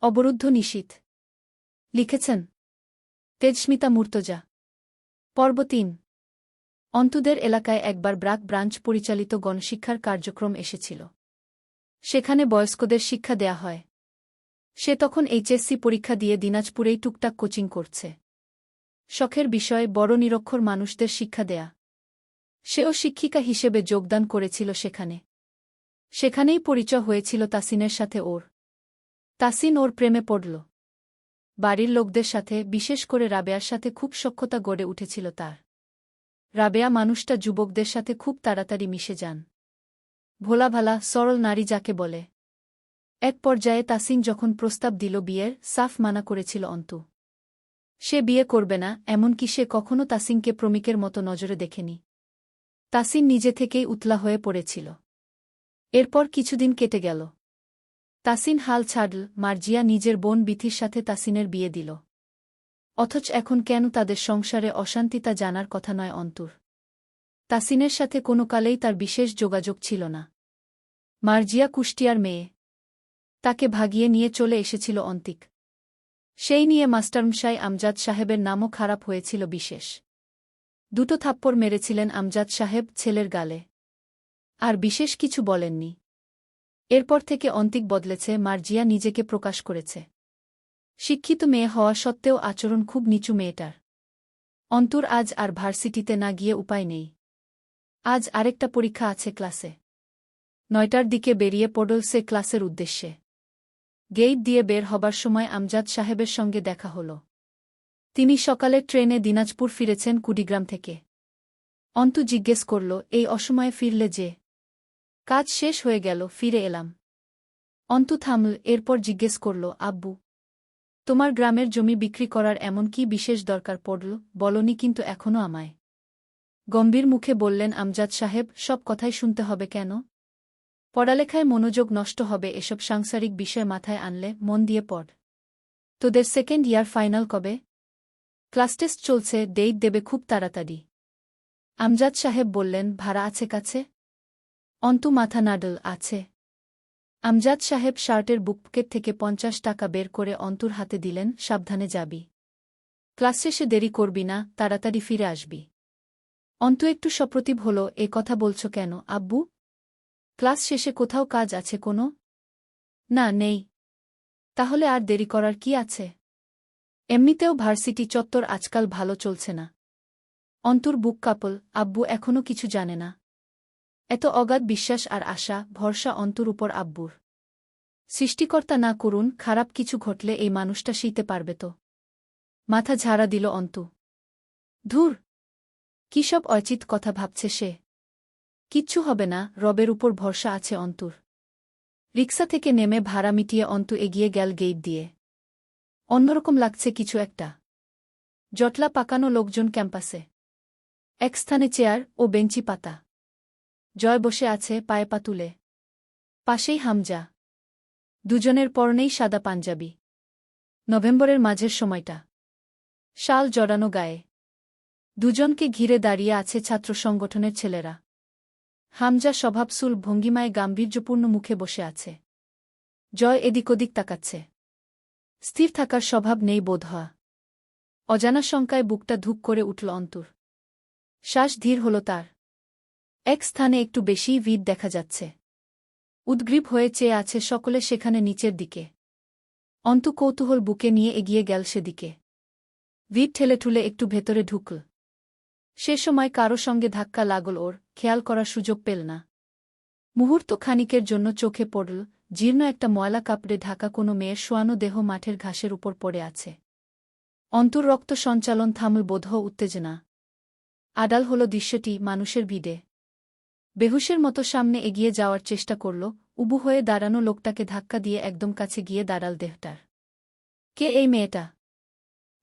অবরুদ্ধ নিশীথ। লিখেছেন, তেজস্মিতা মূর্তজা। পর্ব তিন। অন্তুদের এলাকায় একবার ব্রাক ব্রাঞ্চ পরিচালিত গণশিক্ষার কার্যক্রম এসেছিল। সেখানে বয়স্কদের শিক্ষা দেয়া হয়। সে তখন এইচএসসি পরীক্ষা দিয়ে দিনাজপুরেই টুকটাক কোচিং করছে। শখের বিষয়ে, বড় নিরক্ষর মানুষদের শিক্ষা দেয়া। সেও শিক্ষিকা হিসেবে যোগদান করেছিল সেখানে। সেখানেই পরিচয় হয়েছিল তাসিনের সাথে ওর। তাসিন ওর প্রেমে পড়ল। বাড়ির লোকদের সাথে, বিশেষ করে রাবেয়ার সাথে খুব সক্ষতা গড়ে উঠেছিল তার। রাবেয়া মানুষটা যুবকদের সাথে খুব তাড়াতাড়ি মিশে যান। ভোলাভালা, সরল নারী যাকে বলে। এক পর্যায়ে তাসিন যখন প্রস্তাব দিল বিয়ের, সাফ মানা করেছিল অন্তু। সে বিয়ে করবে না, এমনকি সে কখনো তাসিনকে প্রমিকের মতো নজরে দেখেনি। তাসিন নিজে থেকেই উতলা হয়ে পড়েছিল। এরপর কিছুদিন কেটে গেল। তাসিন হাল ছাড়ল, মার্জিয়া নিজের বোন বিথির সাথে তাসিনের বিয়ে দিল। অথচ এখন কেন তাদের সংসারে অশান্তি তা জানার কথা নয় অন্তুর। তাসিনের সাথে কোনো কালেই তার বিশেষ যোগাযোগ ছিল না। মার্জিয়া কুষ্টিয়ার মেয়ে। তাকে ভাগিয়ে নিয়ে চলে এসেছিল অন্তিক। সেই নিয়ে মাস্টারমশাই আমজাদ সাহেবের নামও খারাপ হয়েছিল বিশেষ। দুটো থাপ্পড় মেরেছিলেন আমজাদ সাহেব ছেলের গালে। আর বিশেষ কিছু বলেননি। এরপর থেকে অন্তিক বদলেছে, মার্জিয়া নিজেকে প্রকাশ করেছে। শিক্ষিত মেয়ে হওয়া সত্ত্বেও আচরণ খুব নিচু মেয়েটার। অন্তুর আজ আর ভার্সিটিতে না গিয়ে উপায় নেই। আজ আরেকটা পরীক্ষা আছে ক্লাসে। নয়টার দিকে বেরিয়ে পড়ল সে ক্লাসের উদ্দেশ্যে। গেইট দিয়ে বের হবার সময় আমজাদ সাহেবের সঙ্গে দেখা হল। তিনি সকালে ট্রেনে দিনাজপুর ফিরেছেন কুড়িগ্রাম থেকে। অন্তু জিজ্ঞেস করল, এই অসময়ে ফিরলে যে কাজ শেষ হয়ে গেল, ফিরে এলাম। অন্তু থামল, এরপর জিজ্ঞেস করল, আব্বু, তোমার গ্রামের জমি বিক্রি করার এমন কি বিশেষ দরকার পড়ল? বলনি কিন্তু এখনও আমায়। গম্ভীর মুখে বললেন, আমজাদ সাহেব, সব কথাই শুনতে হবে কেন? পড়ালেখায় মনোযোগ নষ্ট হবে, এসব সাংসারিক বিষয় মাথায় আনলে মন দিয়ে পড়। তোদের সেকেন্ড ইয়ার ফাইনাল কবে? ক্লাস টেস্ট চলছে, ডেট দেবে খুব তাড়াতাড়ি। আমজাদ সাহেব বললেন, ভাড়া আছে কাছে? অন্তু মাথা নাডল আছে। আমজাদ সাহেব শার্টের বুকপকেট থেকে পঞ্চাশ টাকা বের করে অন্তুর হাতে দিলেন, সাবধানে যাবি। ক্লাস শেষে দেরি করবি না, তাড়াতাড়ি ফিরে আসবি। অন্তু একটু সপ্রতিভ হল, এ কথা বলছ কেন, আব্বু? ক্লাস শেষে কোথাও কাজ আছে কোনো? না, নেই। তাহলে আর দেরি করার কি আছে? এমনিতেও ভার্সিটি চত্বর আজকাল ভালো চলছে না। অন্তুর বুক কাপল, আব্বু এখনও কিছু জানে না। এত অগাধ বিশ্বাস আর আশা, ভরসা অন্তর উপর আব্বুর। সৃষ্টিকর্তা না করুন, খারাপ কিছু ঘটলে এই মানুষটা শীতে পারবে তো। মাথা ঝাড়া দিল অন্তু। ধুর! কি সব অচিত কথা ভাবছে সে। কিচ্ছু হবে না, রবের উপর ভরসা আছে অন্তুর। রিক্সা থেকে নেমে ভাড়া মিটিয়ে অন্তু এগিয়ে গেল গেইট দিয়ে। অন্যরকম লাগছে কিছু একটা। জটলা পাকানো লোকজন ক্যাম্পাসে। এক স্থানে চেয়ার ও বেঞ্চি পাতা। জয় বসে আছে পায়ে পা তুলে। পাশেই হামজা। দুজনের পরনেই সাদা পাঞ্জাবি। নভেম্বরের মাঝের সময়টা। শাল জড়ানো গায়ে। দুজনকে ঘিরে দাঁড়িয়ে আছে ছাত্র সংগঠনের ছেলেরা। হামজা স্বভাবসুল ভঙ্গিমায় গাম্ভীর্যপূর্ণ মুখে বসে আছে। জয় এদিক ওদিক তাকাচ্ছে। স্থির থাকার স্বভাব নেই বোধ অজানা শঙ্কায় বুকটা ধূপ করে উঠল অন্তর। শ্বাস ধীর হল তার। এক স্থানে একটু বেশিই ভিড় দেখা যাচ্ছে। উদ্গ্রীব হয়ে চেয়ে আছে সকলে সেখানে নিচের দিকে। অন্তু কৌতূহল বুকে নিয়ে এগিয়ে গেল সেদিকে। ভিড় ঠেলে ঠুলে একটু ভেতরে ঢুকল। সে সময় কারও সঙ্গে ধাক্কা লাগল ওর, খেয়াল করার সুযোগ পেল না। মুহূর্ত খানিকের জন্য চোখে পড়ল, জীর্ণ একটা ময়লা কাপড়ে ঢাকা কোনো মেয়ের শোয়ানো দেহ মাঠের ঘাসের উপর পড়ে আছে। অন্তর রক্ত সঞ্চালন থামল বোধ উত্তেজনা। আডাল হল দৃশ্যটি মানুষের ভিড়ে। বেহুশের মতো সামনে এগিয়ে যাওয়ার চেষ্টা করল, উবু হয়ে দাঁড়ানো লোকটাকে ধাক্কা দিয়ে একদম কাছে গিয়ে দাঁড়াল দেহটার। কে এই মেয়েটা?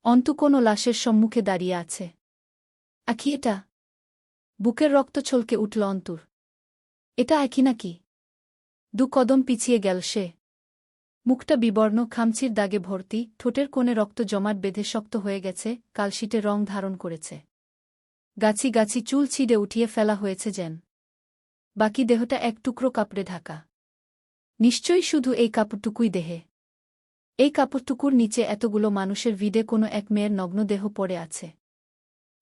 অন্তু কোনো লাশের সম্মুখে দাঁড়িয়ে আছে। আখি এটা? বুকের রক্ত ছলকে উঠল অন্তুর। এটা আখি নাকি? দু কদম পিছিয়ে গেল সে। মুখটা বিবর্ণ, খামচির দাগে ভর্তি, ঠোঁটের কোণে রক্ত জমাট বেঁধে শক্ত হয়ে গেছে, কালশিটে রং ধারণ করেছে। গাছি গাছি চুল ছিঁড়ে উঠিয়ে ফেলা হয়েছে যেন। বাকি দেহটা এক টুকরো কাপড়ে ঢাকা। নিশ্চয়ই শুধু এই কাপড়টুকুই দেহে। এই কাপড়টুকুর নিচে এতগুলো মানুষের ভিড়ে কোনো এক মেয়ের নগ্ন দেহ পড়ে আছে।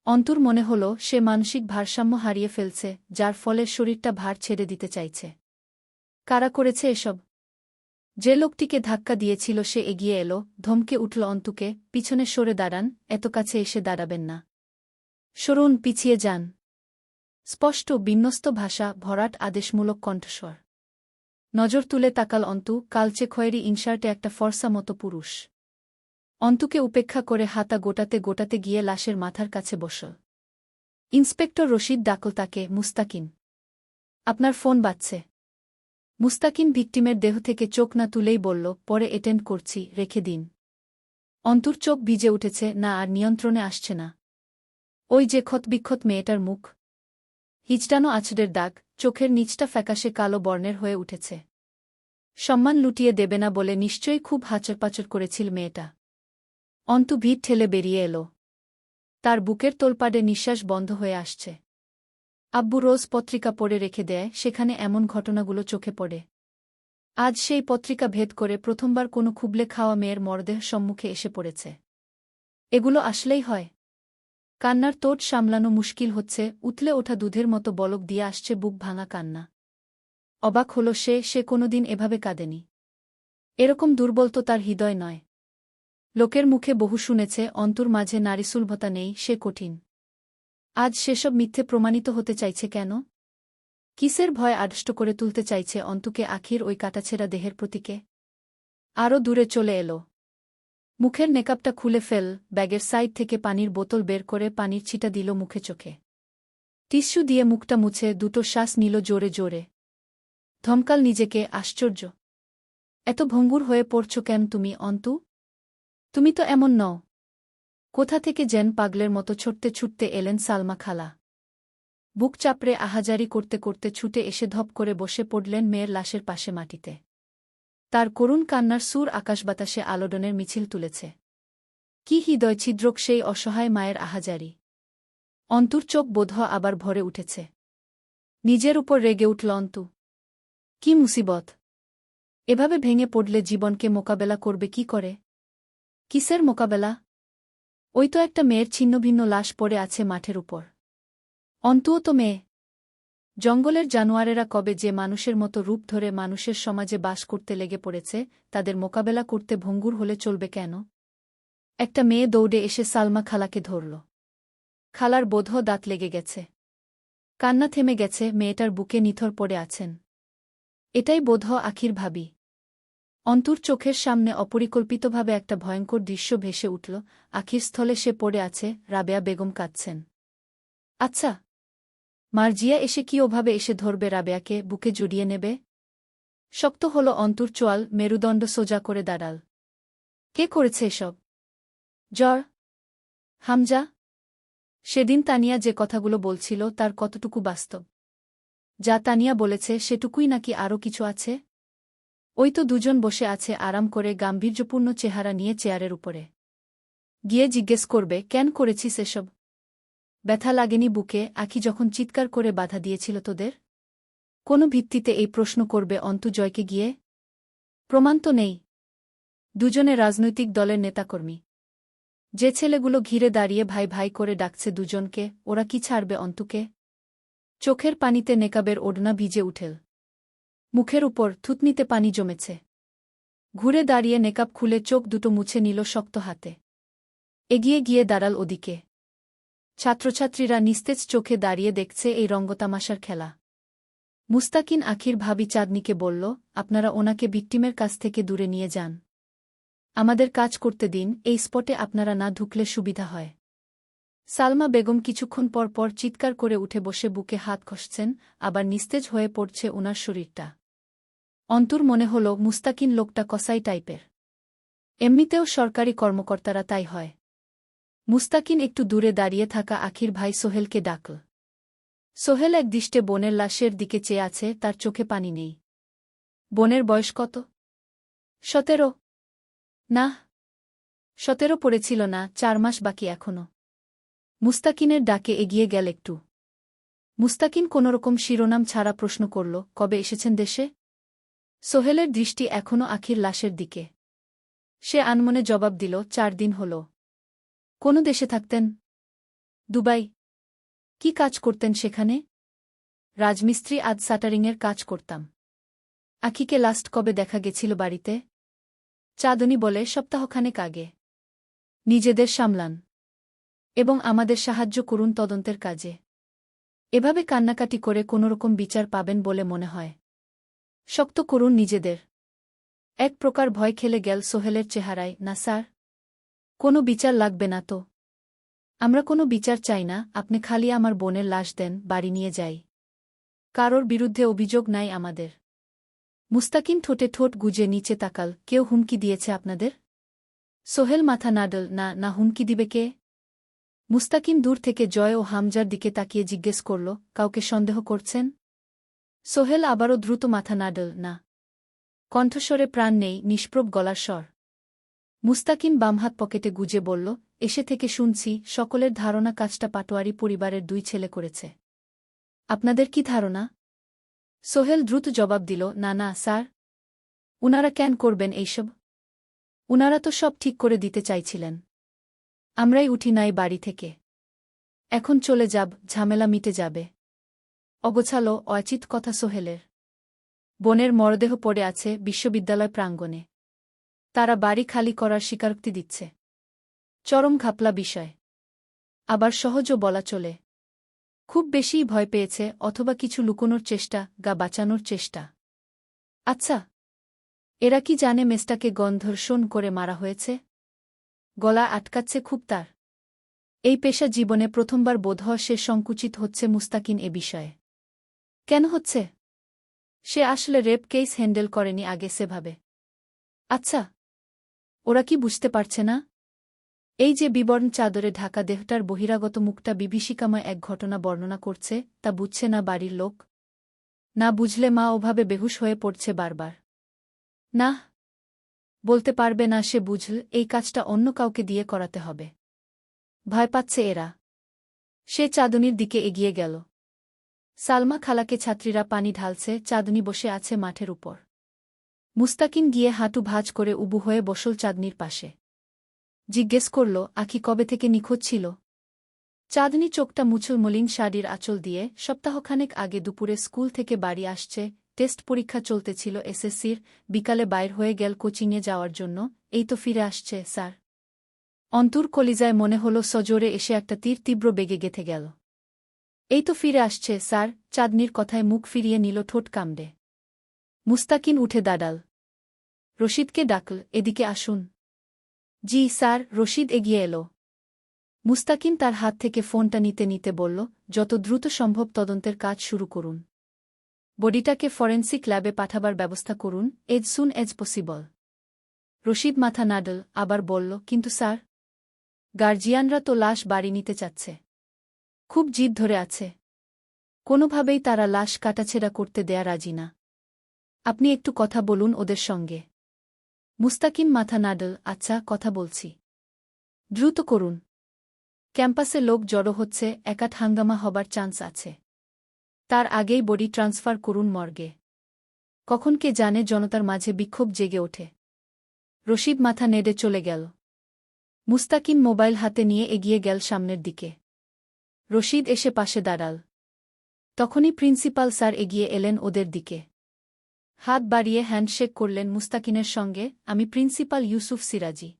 অন্তুর মনে হল, সে মানসিক ভারসাম্য হারিয়ে ফেলছে, যার ফলে শরীরটা ভার ছেড়ে দিতে চাইছে। কারা করেছে এসব? যে লোকটিকে ধাক্কা দিয়েছিল সে এগিয়ে এলো, ধমকে উঠল অন্তুকে, পিছনে সরে দাঁড়ান, এত কাছে এসে দাঁড়াবেন না। সরুন, পিছিয়ে যান। স্পষ্ট বিন্যস্ত ভাষা ভরাট আদেশমূলক কণ্ঠস্বর। নজর তুলে তাকাল অন্তু কালচে খয়েরি ইনশার্টে একটা ফর্সা মতো পুরুষ। অন্তুকে উপেক্ষা করে হাতা গোটাতে গোটাতে গিয়ে লাশের মাথার কাছে বসল। ইন্সপেক্টর রশিদ ডাকল তাকে, মুস্তাকিন, আপনার ফোন বাজছে। মুস্তাকিন ভিকটিমের দেহ থেকে চোখ না তুলেই বলল, পরে এটেন্ড করছি, রেখে দিন। অন্তুর চোখ ভিজে উঠেছে, না, আর নিয়ন্ত্রণে আসছে না। ওই যে ক্ষতবিক্ষত মেয়েটার মুখ হিজড়ানো আছড়ের দাগ চোখের নিচটা ফ্যাকাশে কালো বর্ণের হয়ে উঠেছে। সম্মান লুটিয়ে দেবে না বলে নিশ্চয়ই খুব হাচরপাচর করেছিল মেয়েটা। অন্তু ভিড় ঠেলে বেরিয়ে এলো। তার বুকের তোলপাডে নিঃশ্বাস বন্ধ হয়ে আসছে। আব্বু রোজ পত্রিকা পড়ে রেখে দেয়, সেখানে এমন ঘটনাগুলো চোখে পড়ে। আজ সেই পত্রিকা ভেদ করে প্রথমবার কোনো খুবলে খাওয়া মেয়ের মরদেহ সম্মুখে এসে পড়েছে। এগুলো আসলেই হয়। কান্নার তোট সামলানো মুশকিল হচ্ছে উতলে ওঠা দুধের মতো বলক দিয়ে আসছে বুক ভাঙা কান্না। অবাক হল সে সে কোনোদিন এভাবে কাঁদেনি। এরকম দুর্বল তো তার হৃদয় নয়। লোকের মুখে বহু শুনেছে, অন্তর মাঝে নারীসুলভতা নেই, সে কঠিন। আজ সেসব মিথ্যে প্রমাণিত হতে চাইছে কেন? কিসের ভয় আড়ষ্ট করে তুলতে চাইছে অন্তুকে আখির ওই কাটাছেড়া দেহের প্রতীকে? আরও দূরে চলে এলো। মুখের নেকাপটা খুলে ফেল, ব্যাগের সাইড থেকে পানির বোতল বের করে পানির ছিটা দিল মুখে চোখে। টিস্যু দিয়ে মুখটা মুছে দুটো শ্বাস নিল জোরে জোরে। ধমকাল নিজেকে, আশ্চর্য। এত ভঙ্গুর হয়ে পড়ছ কেন তুমি, অন্তু? তুমি তো এমন নও। কোথা থেকে যেন পাগলের মতো ছুটতে ছুটতে এলেন সালমা খালা। বুক চাপড়ে আহাজারি করতে করতে ছুটে এসে ধপ করে বসে পড়লেন মেয়ের লাশের পাশে মাটিতে। তার করুণ কান্নার সুর আকাশ বাতাসে আলোড়নের মিছিল তুলেছে। কি হৃদয় ছিদ্রক সেই অসহায় মায়ের আহাজারি। অন্তুর চোখ বোধ আবার ভরে উঠেছে। নিজের উপর রেগে উঠল অন্তু। কি মুসিবত। এভাবে ভেঙে পড়লে জীবনকে মোকাবেলা করবে কি করে? কিসের মোকাবেলা? ওই তো একটা মেয়ের ছিন্নভিন্ন লাশ পড়ে আছে মাঠের উপর। অন্তুও তো মেয়ে। জঙ্গলের জানোয়ারেরা কবে যে মানুষের মতো রূপ ধরে মানুষের সমাজে বাস করতে লেগে পড়েছে, তাদের মোকাবেলা করতে ভঙ্গুর হলে চলবে কেন? একটা মেয়ে দৌড়ে এসে সালমা খালাকে ধরল। খালার বোধ দাঁত লেগে গেছে। কান্না থেমে গেছে, মেয়েটার বুকে নিথর পড়ে আছেন। এটাই বোধ আখির ভাবি। অন্তুর চোখের সামনে অপরিকল্পিতভাবে একটা ভয়ঙ্কর দৃশ্য ভেসে উঠল, আখির স্থলে সে পড়ে আছে, রাবেয়া বেগম কাঁদছেন। আচ্ছা মার্জিয়া এসে কি ওভাবে এসে ধরবে রাবেয়াকে, বুকে জড়িয়ে নেবে? শক্ত হল অন্তুর চোয়াল, মেরুদণ্ড সোজা করে দাঁড়াল। কে করেছে এসব? জ্বর? হামজা? সেদিন তানিয়া যে কথাগুলো বলছিল তার কতটুকু বাস্তব? যা তানিয়া বলেছে সেটুকুই নাকি আরও কিছু আছে? ওই তো দুজন বসে আছে আরাম করে গাম্ভীর্যপূর্ণ চেহারা নিয়ে চেয়ারের উপরে। গিয়ে জিজ্ঞেস করবে, কেন করেছিস এসব? ব্যথা লাগেনি বুকে, আখি যখন চিৎকার করে বাধা দিয়েছিল তোদের? কোনো ভিত্তিতে এই প্রশ্ন করবে অন্তজয়কে গিয়ে? প্রমাণ তো নেই। দুজনে রাজনৈতিক দলের নেতাকর্মী। যে ছেলেগুলো ঘিরে দাঁড়িয়ে ভাই ভাই করে ডাকছে দুজনকে, ওরা কি ছাড়বে অন্তুকে? চোখের পানিতে নেকাবের ওড়না ভিজে উঠেল। মুখের উপর থুতনিতে পানি জমেছে। ঘুরে দাঁড়িয়ে নেকাব খুলে চোখ দুটো মুছে নিল শক্ত হাতে। এগিয়ে গিয়ে দাঁড়াল ওদিকে। ছাত্রছাত্রীরা নিস্তেজ চোখে দাঁড়িয়ে দেখছে এই রঙ্গতামাশার খেলা। মুস্তাকিন আখির ভাবি চাঁদনিকে বলল, আপনারা ওনাকে ভিক্টিমের কাছ থেকে দূরে নিয়ে যান। আমাদের কাজ করতে দিন, এই স্পটে আপনারা না ঢুকলে সুবিধা হয় সালমা বেগম কিছুক্ষণ পর পর চিৎকার করে উঠে বসে বুকে হাত খসছেন আবার নিস্তেজ হয়ে পড়ছে ওনার শরীরটা। অন্তুর মনে হল, মুস্তাকিন লোকটা কসাই টাইপের। এমনিতেও সরকারি কর্মকর্তারা তাই হয়। মুস্তাকিন একটু দূরে দাঁড়িয়ে থাকা আখির ভাই সোহেলকে ডাকল সোহেল এক দৃষ্টে বোনের লাশের দিকে চেয়ে আছে, তার চোখে পানি নেই। বোনের বয়স কত? সতেরো। না, সতেরো পড়েছিল না, চার মাস বাকি এখনও। মুস্তাকিনের ডাকে এগিয়ে গেল একটু। মুস্তাকিন কোনোরকম শিরোনাম ছাড়া প্রশ্ন করল, কবে এসেছেন দেশে? সোহেলের দৃষ্টি এখনও আখির লাশের দিকে। সে আনমনে জবাব দিল, চার দিন হল। কোন দেশে থাকতেন? দুবাই। কি কাজ করতেন সেখানে? রাজমিস্ত্রি আজ সাটারিংয়ের কাজ করতাম। আখিকে লাস্ট কবে দেখা গেছিল বাড়িতে? চাঁদনি বলে সপ্তাহখানেক আগে। নিজেদের সামলান। এবং আমাদের সাহায্য করুন তদন্তের কাজে। এভাবে কান্নাকাটি করে কোনোরকম বিচার পাবেন বলে মনে হয়। শক্ত করুন নিজেদের। এক প্রকার ভয় খেলে গেল সোহেলের চেহারায়, না স্যার। কোনো বিচার লাগবে না তো। আমরা কোনো বিচার চাই না, আপনি খালি আমার বোনের লাশ দেন, বাড়ি নিয়ে যাই। কারোর বিরুদ্ধে অভিযোগ নাই আমাদের। মুস্তাকিন ঠোঁটে ঠোঁট গুজে নিচে তাকাল, কেউ হুমকি দিয়েছে আপনাদের? সোহেল মাথা নাডল, না না, হুমকি দিবে কে? মুস্তাকিম দূর থেকে জয় ও হামজার দিকে তাকিয়ে জিজ্ঞেস করল, কাউকে সন্দেহ করছেন? সোহেল আবারও দ্রুত মাথা নাডল, না। কণ্ঠস্বরে প্রাণ নেই নিষ্প্রব গলার স্বর। মুস্তাকিম বামহাত পকেটে গুজে বলল, এসে থেকে শুনছি, সকলের ধারণা কাজটা পাটোয়ারি পরিবারের দুই ছেলে করেছে। আপনাদের কি ধারণা? সোহেল দ্রুত জবাব দিল, না না, স্যার। উনারা কেন করবেন এইসব? উনারা তো সব ঠিক করে দিতে চাইছিলেন। আমরাই উঠি নাই বাড়ি থেকে। এখন চলে যাব, ঝামেলা মিটে যাবে। অগোছালো, অচিত কথা সোহেলের। বনের মরদেহ পড়ে আছে বিশ্ববিদ্যালয় প্রাঙ্গণে। তারা বাড়ি খালি করার স্বীকারোক্তি দিচ্ছে। চরম ঘাপলা বিষয়। আবার সহজও বলা চলে। খুব বেশিই ভয় পেয়েছে অথবা কিছু লুকোনোর চেষ্টা গা বাঁচানোর চেষ্টা। আচ্ছা এরা কি জানে মেসটাকে গন্ধর্ষণ করে মারা হয়েছে? গলা আটকাচ্ছে খুব তার। এই পেশা জীবনে প্রথমবার বোধহয় সে সংকুচিত হচ্ছে মুস্তাকিন এ বিষয়ে। কেন হচ্ছে? সে আসলে রেপ কেস হ্যান্ডেল করেনি আগে সেভাবে। আচ্ছা ওরা কি বুঝতে পারছে না? এই যে বিবর্ণ চাদরে ঢাকা দেহটার বহিরাগত মুখটা বিভীষিকাময় এক ঘটনা বর্ণনা করছে, তা বুঝছে না বাড়ির লোক? না বুঝলে মা ওভাবে বেহুশ হয়ে পড়ছে বারবার। না। বলতে পারবে না সে বুঝল, এই কাজটা অন্য কাউকে দিয়ে করাতে হবে। ভয় পাচ্ছে এরা। সে চাঁদনির দিকে এগিয়ে গেল। সালমা খালাকে ছাত্রীরা পানি ঢালছে, চাঁদনি বসে আছে মাঠের উপর। মুস্তাকিন গিয়ে হাঁটু ভাজ করে উবু হয়ে বসল চাঁদনির পাশে। জিজ্ঞেস করল আখি কবে থেকে নিখোঁজ ছিল? চাঁদনি চোখটা মুছল মলিন শাড়ির আঁচল দিয়ে সপ্তাহখানেক আগে দুপুরে স্কুল থেকে বাড়ি আসছে, টেস্ট পরীক্ষা চলতেছিল এসএসসির, বিকালে বাইর হয়ে গেল কোচিংয়ে যাওয়ার জন্য, এই তো ফিরে আসছে, স্যার। অন্তর কলিজায় মনে হল সজোরে এসে একটা তীর তীব্র বেগে গেথে গেল। এই তো ফিরে আসছে, স্যার। চাঁদনির কথায় মুখ ফিরিয়ে নিল ঠোঁট কামড়ে। মুস্তাকিন উঠে দাঁড়াল। রশিদকে ডাকল, এদিকে আসুন। জি, স্যার, রশিদ এগিয়ে এলো। মুস্তাকিন তার হাত থেকে ফোনটা নিতে নিতে বলল, যত দ্রুত সম্ভব তদন্তের কাজ শুরু করুন। বডিটাকে ফরেন্সিক ল্যাবে পাঠাবার ব্যবস্থা করুন, as soon as possible. Rashid মাথা নাডল, আবার বলল, কিন্তু স্যার, গার্জিয়ানরা তো লাশ বাড়ি নিতে চাচ্ছে। খুব জিদ ধরে আছে। কোনোভাবেই তারা লাশ কাটাছেড়া করতে দেয়া রাজি না। আপনি একটু কথা বলুন ওদের সঙ্গে। মুস্তাকিম মাথা নাডল আচ্ছা কথা বলছি। দ্রুত করুন। ক্যাম্পাসে লোক জড়ো হচ্ছে একাট হাঙ্গামা হবার চান্স আছে। তার আগেই বডি ট্রান্সফার করুন মর্গে। কখন কে জানে জনতার মাঝে বিক্ষোভ জেগে ওঠে। রশিদ মাথা নেড়ে চলে গেল। মুস্তাকিম মোবাইল হাতে নিয়ে এগিয়ে গেল সামনের দিকে। রশিদ এসে পাশে দাঁড়াল। তখনই প্রিন্সিপাল স্যার এগিয়ে এলেন ওদের দিকে। হাত বাড়িয়ে হ্যান্ডশেক করলেন মুস্তাকিনের সঙ্গে, আমি প্রিন্সিপাল ইউসুফ সিরাজি।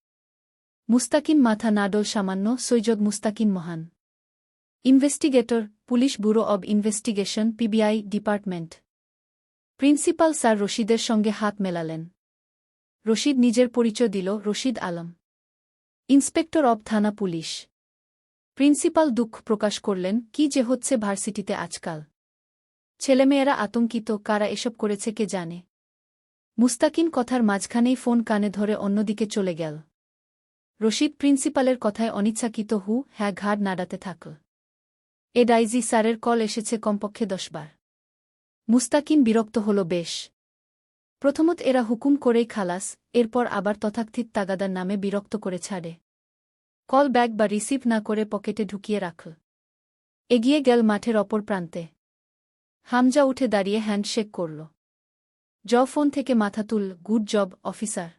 মুস্তাকিন মাথা নাডল সামান্য Syed Mustakin Mahan. Investigator, police bureau of investigation, PBI department. Principal sir রশিদের সঙ্গে হাত মেলালেন। রশিদ নিজের পরিচয় দিল, রশিদ আলম। ইন্সপেক্টর অব থানা পুলিশ। প্রিন্সিপাল দুঃখ প্রকাশ করলেন, কি যে হচ্ছে ভার্সিটিতে আজকাল। ছেলেমেয়েরা আতঙ্কিত, কারা এসব করেছে কে জানে? মুস্তাকিন কথার মাঝখানেই ফোন কানে ধরে অন্যদিকে চলে গেল। রশিদ প্রিন্সিপালের কথায় অনিচ্ছাকৃত হু হ্যাঁ ঘাড় নাড়াতে থাকল। এ ডাইজি স্যারের কল এসেছে কমপক্ষে দশবার মুস্তাকিন বিরক্ত হল, বেশ। প্রথমত এরা হুকুম করেই খালাস, এরপর আবার তথাকথিত তাগাদার নামে বিরক্ত করে ছাড়ে। কল ব্যাগ বা রিসিভ না করে পকেটে ঢুকিয়ে রাখল। এগিয়ে গেল মাঠের অপর প্রান্তে। হামজা উঠে দাঁড়িয়ে হ্যান্ডশেক করল। জ ফোন থেকে মাথা তুল, গুড জব, অফিসার।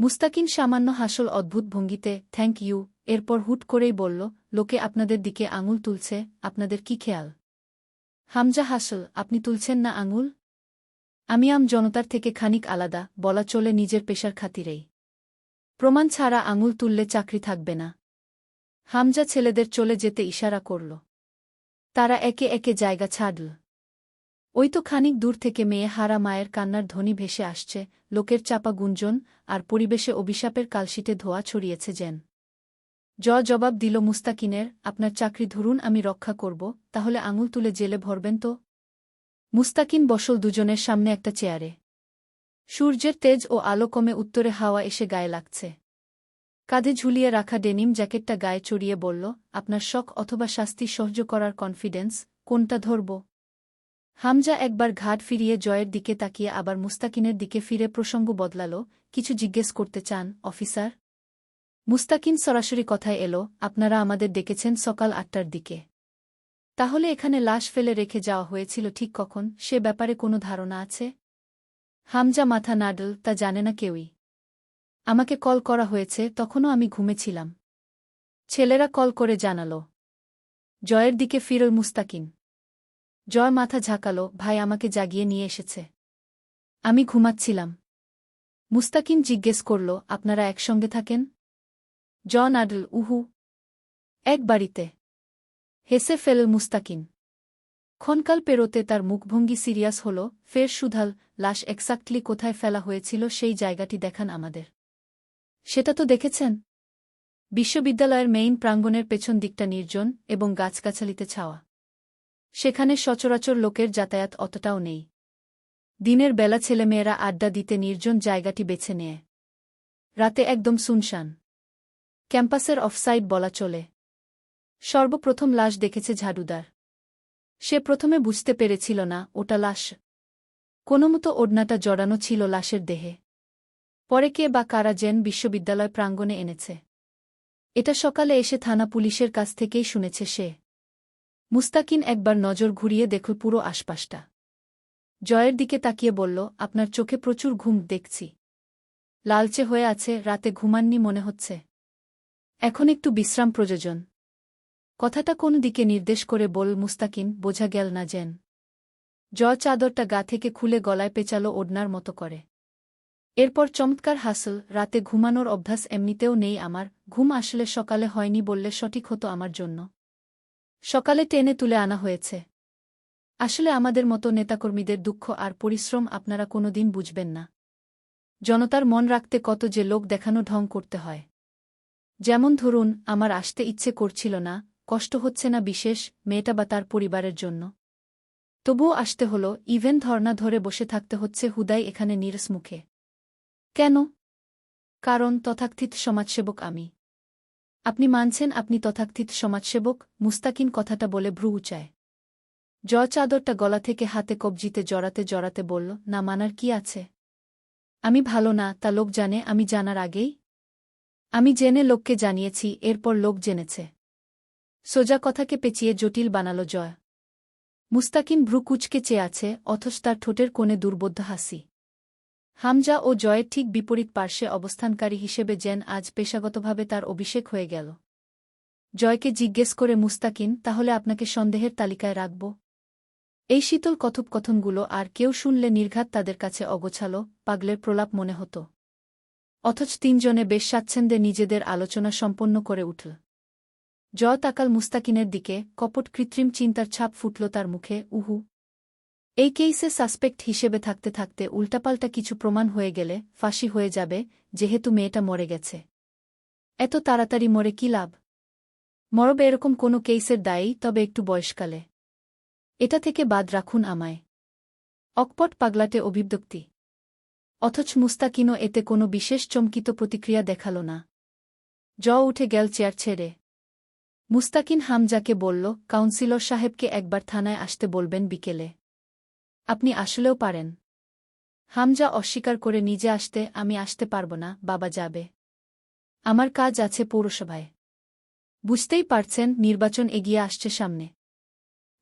মুস্তাকিন সামান্য হাসল অদ্ভুত ভঙ্গিতে, থ্যাংক ইউ, এরপর হুট করেই বলল, লোকে আপনাদের দিকে আঙুল তুলছে, আপনাদের কি খেয়াল? হামজা হাসল, আপনি তুলছেন না আঙুল? আমি আম জনতার থেকে খানিক আলাদা, বলা চলে নিজের পেশার খাতিরেই। প্রমাণ ছাড়া আঙুল তুললে চাকরি থাকবে না। হামজা ছেলেদের চলে যেতে ইশারা করল। তারা একে একে জায়গা ছাড়ল। ওই তো খানিক দূর থেকে মেয়ে হারা মায়ের কান্নার ধ্বনি ভেসে আসছে, লোকের চাপা গুঞ্জন আর পরিবেশে অভিশাপের কালশিটে ধোয়া ছড়িয়েছে যেন। জ জবাব দিল মুস্তাকিনের, আপনার চাকরি ধরুন, আমি রক্ষা করব, তাহলে আঙুল তুলে জেলে ভরবেন তো? মুস্তাকিন বসল দুজনের সামনে একটা চেয়ারে। সূর্যের তেজ ও আলো কমে উত্তরে হাওয়া এসে গায়ে লাগছে। কাঁধে ঝুলিয়ে রাখা ডেনিম জ্যাকেটটা গায়ে চড়িয়ে বলল, আপনার শখ অথবা শাস্তি সহ্য করার কনফিডেন্স, কোনটা ধরব? হামজা একবার ঘাট ফিরিয়ে জয়ের দিকে তাকিয়ে আবার মুস্তাকিনের দিকে ফিরে প্রসঙ্গ বদলাল, কিছু জিজ্ঞেস করতে চান, অফিসার? মুস্তাকিন সরাসরি কথায় এলো, আপনারা আমাদের ডেকেছেন সকাল আটটার দিকে। তাহলে এখানে লাশ ফেলে রেখে যাওয়া হয়েছিল ঠিক কখন? সে ব্যাপারে কোনো ধারণা আছে? হামজা মাথা নাডল, তা জানে না কেউই। আমাকে কল করা হয়েছে, তখনও আমি ঘুমেছিলাম। ছেলেরা কল করে জানাল। জয়ের দিকে ফিরল মুস্তাকিন। জয় মাথা ঝাঁকালো, ভাই আমাকে জাগিয়ে নিয়ে এসেছে। আমি ঘুমাচ্ছিলাম। মুস্তাকিন জিজ্ঞেস করল, আপনারা একসঙ্গে থাকেন? জন আডল উহু। এক বাড়িতে। হেসে ফেল মুস্তাকিন ক্ষণকাল পেরোতে তার মুখভঙ্গি সিরিয়াস হল, ফের সুধাল, লাশ এক্সাক্টলি কোথায় ফেলা হয়েছিল সেই জায়গাটি দেখান আমাদের। সেটা তো দেখেছেন? বিশ্ববিদ্যালয়ের মেইন প্রাঙ্গণের পেছন দিকটা নির্জন এবং গাছগাছালিতে ছাওয়া। সেখানে সচরাচর লোকের যাতায়াত অতটাও নেই। দিনের বেলা ছেলেমেয়েরা আড্ডা দিতে নির্জন জায়গাটি বেছে নেয়। রাতে একদম শুনশান। ক্যাম্পাসের অফসাইড বলা চলে। সর্বপ্রথম লাশ দেখেছে ঝাড়ুদার। সে প্রথমে বুঝতে পেরেছিল না, ওটা লাশ। কোনোমতো ওড়নাটা জড়ানো ছিল লাশের দেহে। পরে কে বা কারা জেন বিশ্ববিদ্যালয় প্রাঙ্গণে এনেছে। এটা সকালে এসে থানা পুলিশের কাছ থেকেই শুনেছে সে। মুস্তাকিন একবার নজর ঘুরিয়ে দেখল পুরো আশপাশটা। জয়ের দিকে তাকিয়ে বলল, আপনার চোখে প্রচুর ঘুম, দেখছি। লালচে হয়ে আছে, রাতে ঘুমাননি মনে হচ্ছে। এখন একটু বিশ্রাম প্রয়োজন। কথাটা কোন দিকে নির্দেশ করে বল মুস্তাকিন, বোঝা গেল না যেন। জ চাদরটা গা থেকে খুলে গলায় পেঁচালো ওড়নার মতো করে। এরপর চমৎকার হাসল, রাতে ঘুমানোর অভ্যাস এমনিতেও নেই আমার, ঘুম আসলে সকালে হয়নি বললে সঠিক হতো আমার জন্য। সকালে টেনে তুলে আনা হয়েছে। আসলে আমাদের মতো নেতাকর্মীদের দুঃখ আর পরিশ্রম আপনারা কোনোদিন বুঝবেন না। জনতার মন রাখতে কত যে লোক দেখানো ঢং করতে হয়। যেমন ধরুন, আমার আসতে ইচ্ছে করছিল না, কষ্ট হচ্ছে না বিশেষ, মেয়েটা বা তার পরিবারের জন্য। তবুও আসতে হল, ইভেন ধর্না ধরে বসে থাকতে হচ্ছে হুদাই এখানে নিরস মুখে। কেন? কারণ তথাকথিত সমাজসেবক আমি। আপনি মানছেন আপনি তথাকথিত সমাজসেবক, মুস্তাকিন কথাটা বলে ভ্রু উচায়। জ চাদরটা গলা থেকে হাতে কবজিতে জড়াতে জড়াতে বলল, না মানার কি আছে? আমি ভালো না, তা লোক জানে, আমি জানার আগেই? আমি জেনে লোককে জানিয়েছি, এরপর লোক জেনেছে। সোজা কথাকে পেঁচিয়ে জটিল বানালো জয়। মুস্তাকিম ভ্রু কুচকে চেয়ে আছে, অথচ তার ঠোঁটের কোণে দুর্বোধ্য হাসি। হামজা ও জয়ের ঠিক বিপরীত পার্শ্বে অবস্থানকারী হিসেবে জেন আজ পেশাগতভাবে তার অভিষেক হয়ে গেল। জয়কে জিজ্ঞেস করে মুস্তাকিন, তাহলে আপনাকে সন্দেহের তালিকায় রাখব? এই শীতল কথোপকথনগুলো আর কেউ শুনলে নির্ঘাত তাদের কাছে অগোছালো, পাগলের প্রলাপ মনে হতো। অথচ তিনজনে বেশ স্বাচ্ছন্দ্যে নিজেদের আলোচনা সম্পন্ন করে উঠল। জয় তাকাল মুস্তাকিনের দিকে, কপট কৃত্রিম চিন্তার ছাপ ফুটল তার মুখে, উহু এই কেইসে সাসপেক্ট হিসেবে থাকতে থাকতে উল্টাপাল্টা কিছু প্রমাণ হয়ে গেলে ফাঁসি হয়ে যাবে, যেহেতু মেয়েটা মরে গেছে। এত তাড়াতাড়ি মরে কি লাভ? মরবে এরকম কোনো কেইসের দায়ী, তবে একটু বয়সকালে। এটা থেকে বাদ রাখুন আমায়। অকপট পাগলাটে অভিব্যক্তি। অথচ মুস্তাকিনও এতে কোনো বিশেষ চমকিত প্রতিক্রিয়া দেখাল না। জ উঠে গেল চেয়ার ছেড়ে। মুস্তাকিন হামজাকে বলল, কাউন্সিলর সাহেবকে একবার থানায় আসতে বলবেন বিকেলে। আপনি আসলেও পারেন। হামজা অস্বীকার করে নিজে আসতে, আমি আসতে পারব না, বাবা যাবে। আমার কাজ আছে পৌরসভায়। বুঝতেই পারছেন, নির্বাচন এগিয়ে আসছে সামনে।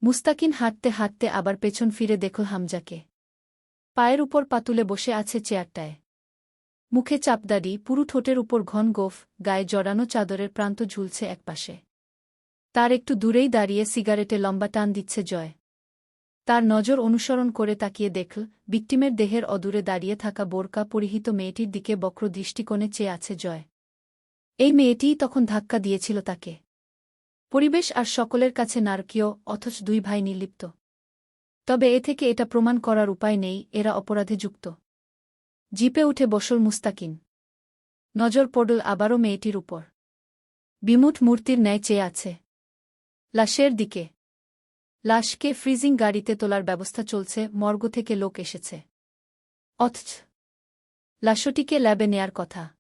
মুস্তাকিন হাঁটতে হাঁটতে আবার পেছন ফিরে দেখল হামজাকে। পায়ের উপর পাতুলে বসে আছে চেয়ারটায়। মুখে চাপদাড়ি, পুরু ঠোঁটের উপর ঘন গোফ, গায়ে জড়ানো চাদরের প্রান্ত ঝুলছে একপাশে। তার একটু দূরেই দাঁড়িয়ে সিগারেটে লম্বা টান দিচ্ছে জয়। তার নজর অনুসরণ করে তাকিয়ে দেখল বিক্টিমের দেহের অদূরে দাঁড়িয়ে থাকা বোরকা পরিহিত মেয়েটির দিকে বক্র দৃষ্টিকোণে চেয়ে আছে জয়। এই মেয়েটিই তখন ধাক্কা দিয়েছিল তাকে। পরিবেশ আর সকলের কাছে নারকীয়, অথচ দুই ভাই নির্লিপ্ত। তবে এ থেকে এটা প্রমাণ করার উপায় নেই, এরা অপরাধে যুক্ত। জিপে উঠে বসল মুস্তাকিন। নজর পড়ল আবারও মেয়েটির উপর। বিমুট মূর্তির ন্যায় চেয়ে আছে। লাশের দিকে। লাশকে ফ্রিজিং গাড়িতে তোলার ব্যবস্থা চলছে, মর্গ থেকে লোক এসেছে। অথচ, লাশটিকে ল্যাবে নেয়ার কথা।